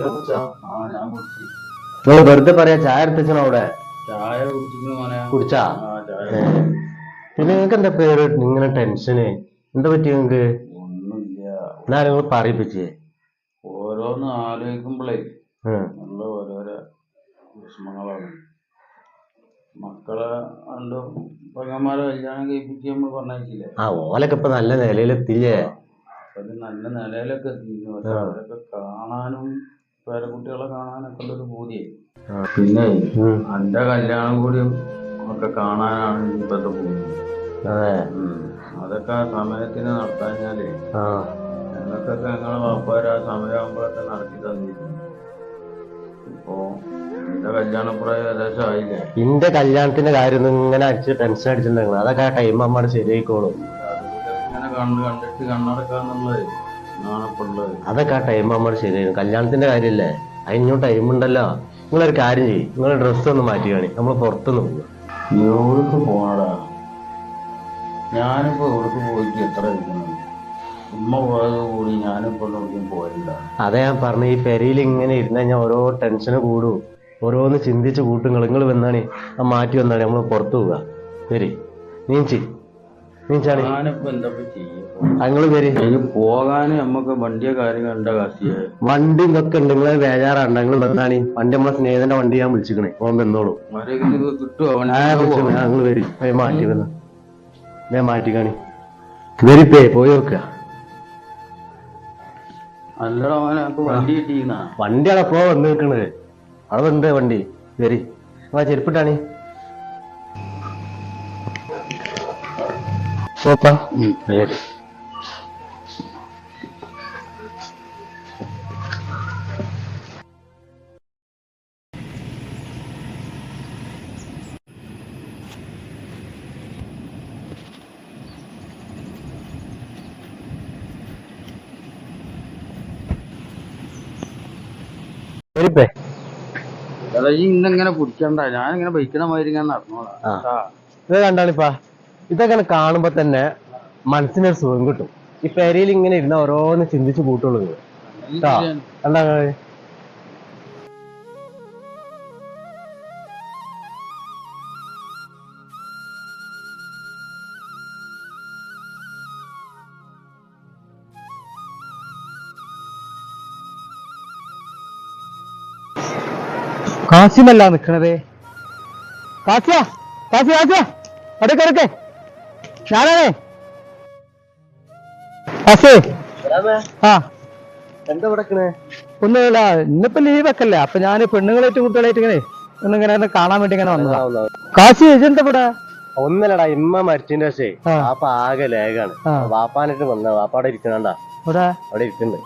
കുടിച്ചു. നിങ്ങൾ വെറുതെ പറയാ ചായ എടുത്തോ അവിടെ? ചായ കുടിച്ചാ. പിന്നെ നിങ്ങൾക്ക് എന്താ പേര്? നിങ്ങളെ ടെൻഷന്. എന്താ പറ്റി നിങ്ങക്ക് എന്നാ നിങ്ങൾ പറയിപ്പിച്ചേ ഓരോന്ന് ആലോചിക്കുമ്പോഴേ ഉം. നല്ല ഓരോരോ വിഷമങ്ങളാണ്. മക്കളെ കണ്ട് പെങ്ങന്മാരെ കല്യാണം കഴിപ്പിച്ച് നമ്മൾ പറഞ്ഞില്ലേ ആ ഓലൊക്കെ ഇപ്പൊ നല്ല നിലയിലെത്തില്ലേ ഒരു നല്ല നിലയിലൊക്കെ എത്തിയിരുന്നു പക്ഷെ ആ. അവരൊക്കെ കാണാനും പേരക്കുട്ടികളെ കാണാനൊക്കെ ഉള്ളൊരു ആ. പിന്നെ. എന്റെ കല്യാണം കൂടിയും ഒക്കെ കാണാനാണ് ഇപ്പോഴത്തെ പോകുന്നത് അതെ. അതൊക്കെ ആ സമയത്തിന് നടത്താഞ്ഞാലേ ആ ഞങ്ങൾക്കൊക്കെ ഞങ്ങളെ വാപ്പാര് ആ സമയമാകുമ്പോഴൊക്കെ നടത്തി തന്നിരുന്നു ഇപ്പോ എന്റെ ഇന്റെ കല്യാണത്തിന്റെ കാര്യം ഇങ്ങനെ അടിച്ച് ടെൻഷൻ അടിച്ചിട്ടുണ്ടെങ്കിൽ അതൊക്കെ ആ ടൈം അമ്മയുടെ ശരിയായിക്കോളും. അതൊക്കെ ആ ടൈം അമ്മയുടെ ശരിയായി. കല്യാണത്തിന്റെ കാര്യല്ലേ? അതിനും ടൈം ഉണ്ടല്ലോ. നിങ്ങളൊരു കാര്യം ചെയ്യും. നിങ്ങൾ ഡ്രസ്സ് ഒന്ന് മാറ്റി കാണി നമ്മൾ പുറത്തുനിന്ന് പോകും എവിടേക്ക് പോണടാ? ഞാനിപ്പോ എവിടേക്ക് പോയിട്ട് എത്ര ഇരിക്കുന്നു ഉമ്മ പോയത് കൂടി ഞാനിപ്പോ എവിടേക്കും പോയില്ല. അതെ ഞാൻ പറഞ്ഞു ഈ പെരയിൽ ഇങ്ങനെ ഇരുന്ന് കഴിഞ്ഞാൽ ഓരോ ടെൻഷന് കൂടും. ഓരോന്ന് ചിന്തിച്ച് കൂട്ടും നിങ്ങൾ വന്നാണ് ആ മാറ്റി വന്നാണ് നമ്മൾ പുറത്തു പോവുക. വരി നീഞ്ചി നീച്ചാണി നിങ്ങൾ വരി. പോകാൻ നമുക്ക് വണ്ടിയ കാത്തിയെ വണ്ടി ഇതൊക്കെ ഉണ്ട്. നിങ്ങളെ വേജാറാണ്ട് നിങ്ങൾ വന്നാണ്. വണ്ടി നമ്മളെ സ്നേഹിതന്റെ വണ്ടി ഞാൻ വിളിച്ചിക്കണേ. ഓൻ വന്നോളൂ. ഞങ്ങൾ നിങ്ങൾ വരി. മാറ്റി വന്ന. ഞാൻ മാറ്റി കാണി വരിപ്പേ പോയി നോക്കുക വണ്ടിയാണ് മോനെ നമുക്ക് വണ്ടി കിട്ടിയിരുന്ന വണ്ടി. അവിടെ പോ വന്ന് നിൽക്കണത് അവിടെ വന്നത് വണ്ടി വരി. ആ ചെരുപ്പിട്ടാണി. സോപ്പാ? വരി. ഇന്നിങ്ങനെ പിടിക്കണ്ട ഞാനിങ്ങനെ ബൈക്കണ മാതിരി ഇങ്ങനെ നടന്നോളാം. ഇത് കണ്ടാണിപ്പാ? ഇതൊക്കെ കാണുമ്പോ തന്നെ മനസ്സിനൊരു സുഖം കിട്ടും. ഈ പെരയിൽ ഇങ്ങനെ ഇരുന്ന ഓരോന്ന് ചിന്തിച്ചു കൂട്ടുള്ളൂ ഇത്. കേട്ടോ? കണ്ടാ കാസിമല്ല നിക്കണത്. കാസിയ കാസി കാസിയ. അടുക്ക അടുക്ക ഞാനാണേ. കാസി. ആ. എന്താ ഒന്നുമില്ല ഇന്നിപ്പോ ലീവ് ഒക്കെ അല്ലേ അപ്പൊ ഞാൻ പെണ്ണുങ്ങളായിട്ട് കുട്ടികളായിട്ട് ഇങ്ങനെ ഒന്നിങ്ങനെ കാണാൻ വേണ്ടി ഇങ്ങനെ വന്നതാ. കാശി എന്താ ഇവിടെ? ഒന്നല്ലടാ ഇമ്മ മരിച്ചിന്റെ പക്ഷേ. വാപ്പ ആകെ ലേഖാണ് വാപ്പാനായിട്ട് വന്ന വാപ്പാടെ ഇരിക്കണണ്ടാ അവിടെ ഇരിക്കുന്നുണ്ട്.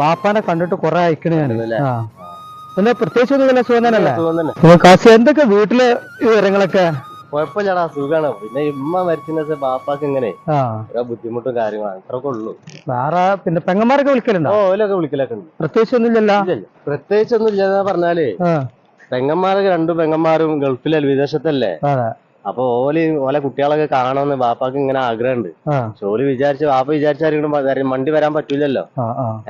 വാപ്പാനെ കണ്ടിട്ട് കൊറേ അയക്കണേ പിന്നെ പ്രത്യേകിച്ച് ഒന്നുമില്ല സുഖം തന്നെയല്ലേ? സുഖം തന്നെ. അപ്പൊ കാശി എന്തൊക്കെ വീട്ടിലെ വിവരങ്ങളൊക്കെ? കുഴപ്പമില്ലടാ സുഖാണ്. പിന്നെ ഇമ്മ മരിച്ചതിന്റെ ബാപ്പാക്ക് ഇങ്ങനെ ആ. ഓരോ ബുദ്ധിമുട്ടും കാര്യങ്ങളും അത്രയൊക്കെ ഉള്ളൂ. വേറെ പിന്നെ പെങ്ങന്മാരൊക്കെ വിളിക്കലുണ്ടോ? ഓ ഓലൊക്കെ വിളിക്കലൊക്കെ ഉണ്ട്. പ്രത്യേകിച്ച് ഒന്നുമില്ലല്ലോ? പ്രത്യേകിച്ച് ഒന്നും ഇല്ലെന്ന് പറഞ്ഞാൽ ആ. പെങ്ങന്മാരൊക്കെ രണ്ടു പെങ്ങന്മാരും ഗൾഫിലല്ലേ വിദേശത്തല്ലേ അതെ. അപ്പൊ ഓൽ ഓലെ കുട്ടികളൊക്കെ കാണണമെന്ന് ബാപ്പാക്ക് ഇങ്ങനെ ആഗ്രഹമുണ്ട് പക്ഷെ ഓൽ വിചാരിച്ച് ബാപ്പ വിചാരിച്ചാലും മണ്ടി വരാൻ പറ്റൂലല്ലോ.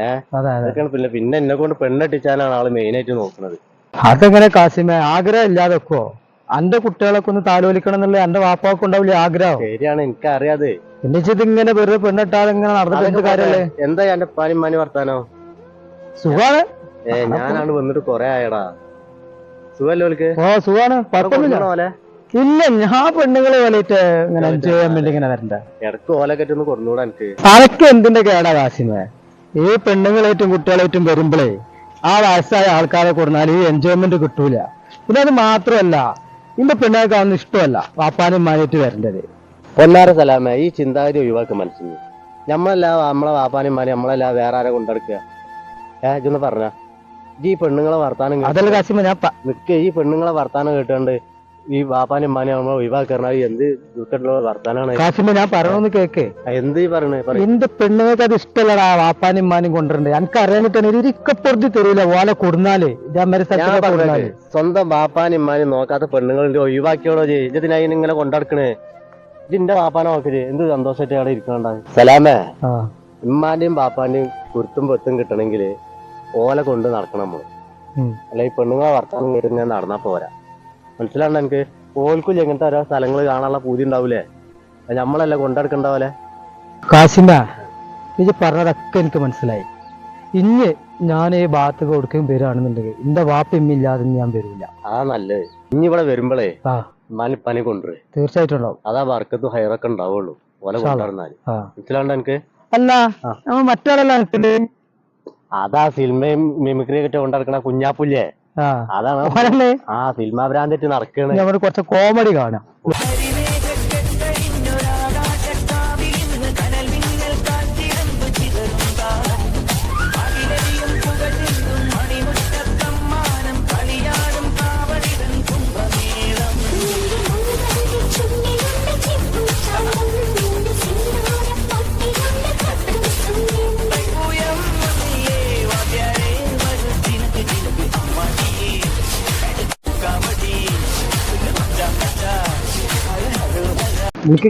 ഏഹ് അതൊക്കെയാണ് പിന്നെ പിന്നെ എന്നെ കൊണ്ട് പെണ്ണെട്ടിച്ചാനാണ് ആൾ മെയിൻ ആയിട്ട് നോക്കുന്നത് അതെങ്ങനെ കാസിമേ? ആഗ്രഹം ഇല്ലാതെ വെക്കോ അന്റെ കുട്ടികളൊക്കെ ഒന്ന് താലോലിക്കണം എന്നുള്ള എന്റെ വാപ്പാക്ക് ഉണ്ടാവില്ല ആഗ്രഹം? ശരിയാണ് എനിക്ക് അറിയാതെ പിന്നെ ഇതിങ്ങനെ ഇങ്ങനെ വെറുതെ പെണ്ണിട്ടാതെ ഇങ്ങനെ നടന്നിട്ട് കാര്യമല്ലേ കാര്യല്ലേ? എന്താ എന്റെ പാനും മാനി വർത്താനോ? സുഖാണ്? ഏ ഞാനാണ് വന്നിട്ട് കൊറേ ആയടാ. സുഖല്ലേ ഓ സുഖാണ്. കുഴപ്പമൊന്നുമില്ല ഓലെ? ഇല്ല ഞാൻ പെണ്ണുങ്ങളെ പോലെയിട്ട് ഇങ്ങനെ എൻജോയ് ചെയ്യാൻ വേണ്ടി ഇങ്ങനെ വരണ്ട. ഇടയ്ക്ക് ഓലൊക്കെ ഒന്ന് എനിക്ക്. അനക്ക് എന്തിന്റെ കേടാ കാസിമേ ഈ പെണ്ണുങ്ങളായിട്ടും കുട്ടികളായിട്ടും വരുമ്പോഴേ ആ വയസ്സായ ആൾക്കാരെ കൊടുന്നാൽ ഈ എൻജോയ്മെന്റ് കിട്ടൂല. പിന്നെ അത് മാത്രമല്ല ഇന്റെ പെണ്ണുങ്ങൾക്ക് അതൊന്നും ഇഷ്ടമല്ല വാപ്പാനും മാനായിട്ട് വരേണ്ടത്. പൊന്നാര സലാമ ഈ ചിന്താഗതി ഒഴിവാക്ക മനസ്സിന്. നമ്മളല്ല നമ്മളെ വാപ്പാനും മാനി നമ്മളല്ല വേറെ ആരെ കൊണ്ടെടുക്കുക? ഏ ഇതൊന്ന് പറഞ്ഞ. ഈ പെണ്ണുങ്ങളെ വർത്താനം കേട്ട് അതല്ല കാശിമ ഞാൻ പ- നിക്ക് ഈ പെണ്ണുങ്ങളെ വർത്താനം കേട്ടുകൊണ്ട് ഈ വാപ്പാനും ഉമ്മാനും വിവാഹം ഒഴിവാക്കണ എന്ത് ദുഃഖമുള്ള വർത്താനാണ്? കാശിമ ഞാൻ പറയണമെന്ന് കേക്ക്. എന്ത് ഈ പറയണേ? പറ എന്റെ പെണ്ണുങ്ങൾക്ക് അത് ഇഷ്ടമല്ലടാ വാപ്പാനും ഉമ്മാനും കൊണ്ടുവരണ്ടേ. എനിക്ക് ഒരു ഇക്കപ്പുറത്ത് തരൂല ഓല കൊടുന്നാൽ. ഇതേമാതിരി ഞാൻ സ്ഥലത്തൊക്കെ പറഞ്ഞത് കൊടുന്നാൽ. സ്വന്തം വാപ്പാനും ഉമ്മാനും നോക്കാത്ത പെണ്ണുങ്ങളുടെ ഒഴിവാക്കിയോളോ ഇതിനായി ഇങ്ങനെ കൊണ്ടടക്കണേ. ഇതിന്റെ വാപ്പാനെ നോക്കൽ എന്ത് സന്തോഷമായിട്ട് അവിടെ ഇരിക്കണ്ട സലാമേ. ആ. ഉമ്മാന്റെയും ബാപ്പാന്റെയും കുരുത്തും പൊത്തും കിട്ടണമെങ്കിൽ ഓല കൊണ്ട് നടക്കണം നമ്മൾ. ഉം. അല്ല ഈ പെണ്ണുങ്ങളെ വർത്താനം കേട്ട് ഞാൻ നടന്നാ പോരാ. മനസ്സിലാണ്ട് എനിക്ക്? ഓൽക്കും ഇങ്ങനത്തെ ഓരോ സ്ഥലങ്ങൾ കാണാനുള്ള പൂതി ഉണ്ടാവൂലേ? നമ്മളല്ലേ കൊണ്ടെടുക്കണ്ട പോലെ കാശിമ ഇത് പറഞ്ഞതൊക്കെ എനിക്ക് മനസ്സിലായി. ഇനി ഞാൻ ഈ ഭാഗത്ത് കൊടുക്കുകയും വരികയാണെന്നുണ്ടെങ്കിൽ എന്റെ വാപ്പ ഇമ്മില്ലാതെ ഞാൻ വരില്ല ആ നല്ലത്. ഇനി ഇവിടെ വരുമ്പോഴേ ആ. ഉമ്മാനെ പനി കൊണ്ടുവരും. തീർച്ചയായിട്ടും ഉണ്ടാവും. അതാ വർക്കത്ത് ഹയറൊക്കെ ഉണ്ടാവുള്ളൂ. ഓല. കൊണ്ടുവന്നാൽ ആ. മനസ്സിലാണ്ട് എനിക്ക്? അല്ല ആ. നമ്മ മറ്റാളല്ല അതാ സിനിമയും മിമിക്രിയൊക്കെ കൊണ്ടിറക്കണ കുഞ്ഞാപ്പുല്ലേ? അതാണ്. ആ സിനിമാ ഭ്രാന്തിട്ട് നടക്കണേ. നമ്മൾ കുറച്ച് കോമഡി കാണാം.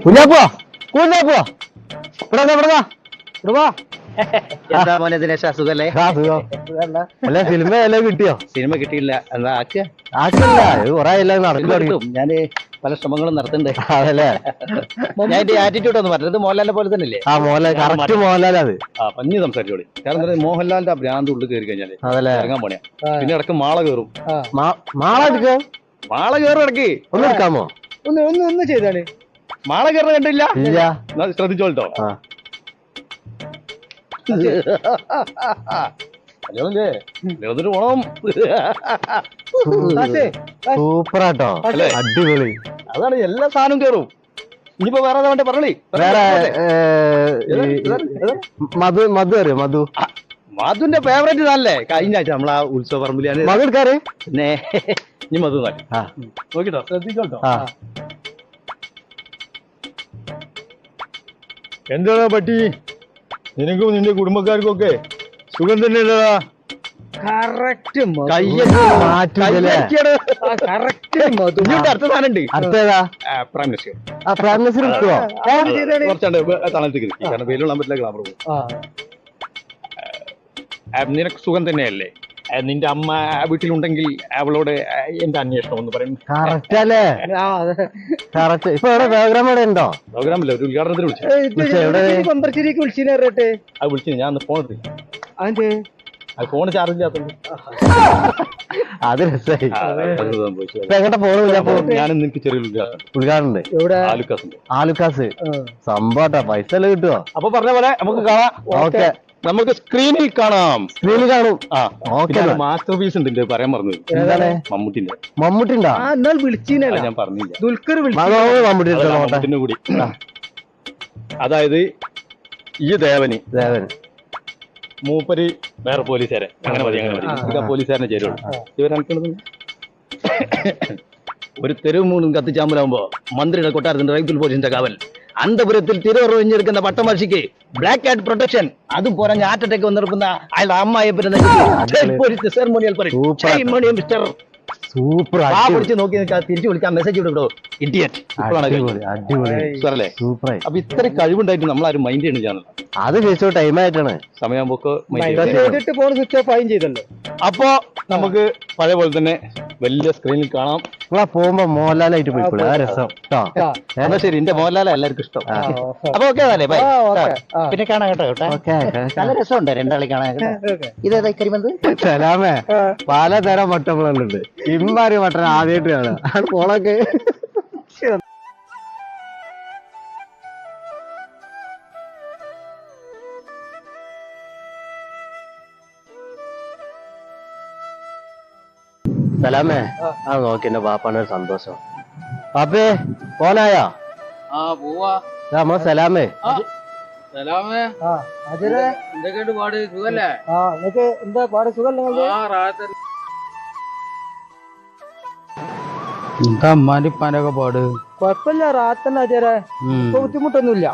കുഞ്ഞാപ്പോ കുഞ്ഞാപ്പോ ഇവിടെ ഇവിടെ വാ. ഇവിടെ എന്താ മോനെ ദിനേശ സുഖല്ലേ? ആ, സുഖം. അല്ല സിനിമ എല്ലാം കിട്ടിയോ? സിനിമ കിട്ടിയില്ല എന്താ ആക്കിയ? ആക്കില്ല ഇത് കൊറേ എല്ലാം നടന്നു ഞാൻ പല ശ്രമങ്ങളും നടത്തുന്നുണ്ട്. അതല്ലേ? ഞാൻ എന്റെ ആറ്റിറ്റ്യൂഡ് ഒന്ന് പറഞ്ഞത് മോഹൻലാലിനെ പോലെ തന്നെ അല്ലേ ആ മോഹൻലാൽ കറക്റ്റ് മോഹൻലാൽ അത്. ആ പഞ്ഞു സംസാരിച്ചോളി. കാരണം മോഹൻലാലിന്റെ ആ ഭ്രാന്ത് ഉള്ളിൽ കയറി കഴിഞ്ഞാൽ ഇറങ്ങാൻ പോണേ. പിന്നെ ഇടയ്ക്ക് മാള കയറും. മാള എടുക്കാം? മാള കയറും ഇടയ്ക്ക് ഒന്ന് എടുക്കാമോ? ഒന്ന് ഒന്ന് ഒന്ന് ചെയ്താണ് മാള കയറുന്ന കണ്ടില്ല? ഇല്ല. സൂപ്പർ. ആട്ടോ അടിപൊളി. അതാണ് എല്ലാ സാധനവും കേറും. ഇനിയിപ്പോ വേറെ ഏതാണ്ട് വേണ്ടേ? പറഞ്ഞേ വേറെ മധു മധു അറിയോ? മധു. മധുന്റെ ഫേവറേറ്റ് ഇതല്ലേ കഴിഞ്ഞ ആഴ്ച നമ്മളാ ഉത്സവ പറമ്പിലാണ് മധു എടുക്കാറ്? പിന്നെ ഇനി മധു നോക്കിട്ടോ ശ്രദ്ധിച്ചോട്ടോ എന്താടാ പട്ടി? നിനക്കും നിന്റെ കുടുംബക്കാർക്കും ഒക്കെ സുഖം തന്നെയല്ലടാ കറക്റ്റ് കയ്യൊക്കെ മാറ്റില്ലേ കറക്റ്റ് മധു. ഇനിയുണ്ട് അടുത്ത സാധനം ഉണ്ട് അടുത്തേതാ പ്രൈം മിനിസ്റ്റർ ആ പ്രൈം മിനിസ്റ്റർ കിട്ടുവോ കുറച്ചുണ്ട് തണലത്തേക്ക് നിൽക്കി കാരണം വെയിലുള്ള പറ്റില്ല ഗ്ലാമർ പോകും ആ, നിനക്ക് സുഖം തന്നെയല്ലേ? നിന്റെ അമ്മ വീട്ടിലുണ്ടെങ്കിൽ അവളോട് എന്താ എന്റെ അന്വേഷണം എന്ന് പറയും? കറക്റ്റ് അല്ലേ? കറക്റ്റ് ഇപ്പൊ എവിടെ? പ്രോഗ്രാം ഇവിടെ ഉണ്ടോ? പ്രോഗ്രാമില്ല ഒരു ഉദ്ഘാടനത്തിന് വിളിച്ചു. പമ്പർശ്ശേരിക്ക് വിളിച്ചിട്ട് അത് വിളിച്ചു ഞാൻ ഫോൺ എടുത്തില്ല. അത് ഫോൺ ചാർജ് ഇല്ലാത്തത് അത് രസമായി എങ്ങോട്ട് പോണില്ല ഞാൻ നിനക്ക് ചെറിയൊരു ഉദ്ഘാടനം ആലുക്കാസിന്റെ ആലുക്കാസ് സംഭവട്ടാ പൈസ എല്ലാം കിട്ടുവോ? അപ്പൊ പറഞ്ഞ പോലെ നമുക്ക് കാണാം. ഓക്കെ. നമുക്ക് സ്ക്രീനിൽ കാണാം. സ്ക്രീനിൽ കാണും. ആ ഓക്കെ മാസ്റ്റർ പീസ് ഉണ്ട് പറയാൻ പറഞ്ഞു എന്താണ് മമ്മൂട്ടിന്റെ. മമ്മൂട്ടിണ്ടോ വിളിച്ചില്ല ഞാൻ പറഞ്ഞില്ല. ദുൽഖർ മമ്മൂട്ടിന്റെ കൂടി. അതായത് ഈ ദേവന്. ദേവന് മൂപ്പര് വേറെ പോലീസുകാരെ. അങ്ങനെ മതി അങ്ങനെ മതി. പോലീസുകാരനെ ചേരുള്ളൂ. ഇവരനക്കുന്നത് ഒരു തെരുവ് മൂന്നും കത്തിച്ചാമ്പലാകുമ്പോ മന്ത്രിയുടെ കൊട്ടാരത്തിന്റെ റൈഫിൾ പോലീസിന്റെ കാവൽ. അന്തപുരത്തിൽ തിരുവറിഞ്ഞിരിക്കുന്ന പട്ടമർഷിക്ക് ബ്ലാക്ക് ആൻഡ് പ്രൊട്ടക്ഷൻ അതും പോരാ ഹാർട്ട് അറ്റാക്ക് വന്നെടുക്കുന്ന അയാളുടെ അമ്മായി. മിസ്റ്റർ സൂപ്പർ ആ പിടിച്ച് നോക്കി നിൽക്കാ തിരിച്ചു വിളിക്കാൻ മെസ്സേജ് വിടോ ഇഡിയറ്റ് അടിപൊളി സൂപ്പറായി അപ്പൊ ഇത്ര കഴിവുണ്ടായിട്ട് നമ്മൾ ആരും മൈൻഡ് ചെയ്യണില്ല അത് ചോദിച്ചോ ടൈം ആയിട്ടാണ്. സമയമാകുമ്പോ ചെയ്തിട്ട് ഫോൺ സ്വിച്ച് ഓഫ് ആയും ചെയ്തല്ലോ. അപ്പോ നമുക്ക് പഴയ പോലെ തന്നെ വലിയ സ്ക്രീനിൽ കാണാം. നിങ്ങളാ പോകുമ്പോ മോഹൻലാലായിട്ട് പോയിക്കോളൂ ആ രസം. കേട്ടോ എന്നാ ശരി എന്റെ മോഹൻലാല എല്ലാവർക്കും ഇഷ്ടം. അപ്പൊ ഓക്കെ. അതല്ലേ ബൈ പിന്നെ കാണാം കേട്ടോ കേട്ടോ. രസം നല്ല രസമുണ്ട് രണ്ടാളെ കാണാൻ കേട്ടോ. ഇതേതാ കരിമന്ത്? സലാമേ. പലതരം വട്ടങ്ങളുണ്ട് ഇമ്മാരി വട്ടൻ ആദ്യമായിട്ട് കാണാം. ആണ് സലാമേ. ആ. നോക്കി എന്റെ പാപ്പാണ് ഒരു സന്തോഷം. പാപ്പേ പോനായോ ആ പോവാ. നമ്മ സലാമേ. സലാമേ. എന്തൊക്കെയുണ്ട് പാട്? സുഖല്ലേ? ആ നിങ്ങക്ക് എന്താ പാട്? സുഖം ആ റാഹത്ത്. എന്താ അമ്മാന്റെ ഇപ്പാന്റെ പാട്? കുഴപ്പമില്ല റാത്തന്നെ അജയരെ ബുദ്ധിമുട്ടൊന്നുമില്ല.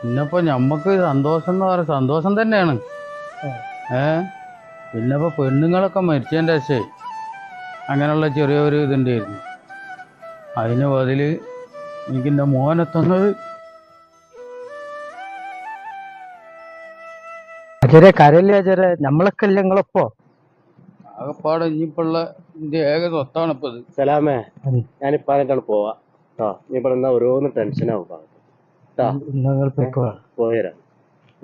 പിന്നിപ്പോ ഞമ്മക്ക് സന്തോഷം എന്ന് പറയാം സന്തോഷം തന്നെയാണ്. ഏ ഇപ്പോൾ പെണ്ണുങ്ങളൊക്കെ മരിച്ചതിന്റെ ശേ അങ്ങനെയുള്ള ചെറിയൊരു ഇതുണ്ടായിരുന്നു. അതിന് അതിൽ എനിക്ക് എന്റെ മോനെ തന്നത്. അജയരെ കരല്ലേ അജയരെ നമ്മളൊക്കെ അല്ലേ നിങ്ങളപ്പോ? ആകപ്പാടെ ഇനിയിപ്പുള്ള എന്റെ ഏക സ്വത്താണ് ഇപ്പൊ ഇത്. സലാമേ. ഞാനിപ്പോ അങ്ങോട്ടാണ് പോവാ. ആ നീ ഓരോന്ന് ടെൻഷനാവും കേട്ടാ പോയരാ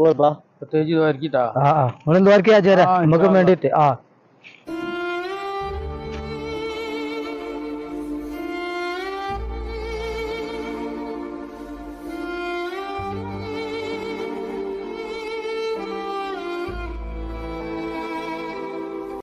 പോവാ പ്രത്യേകിച്ച് ഇതായിരിക്കട്ടാ ആ നിങ്ങൾ അജയരെ ആ, നമുക്ക് വേണ്ടിയിട്ട്. ആ.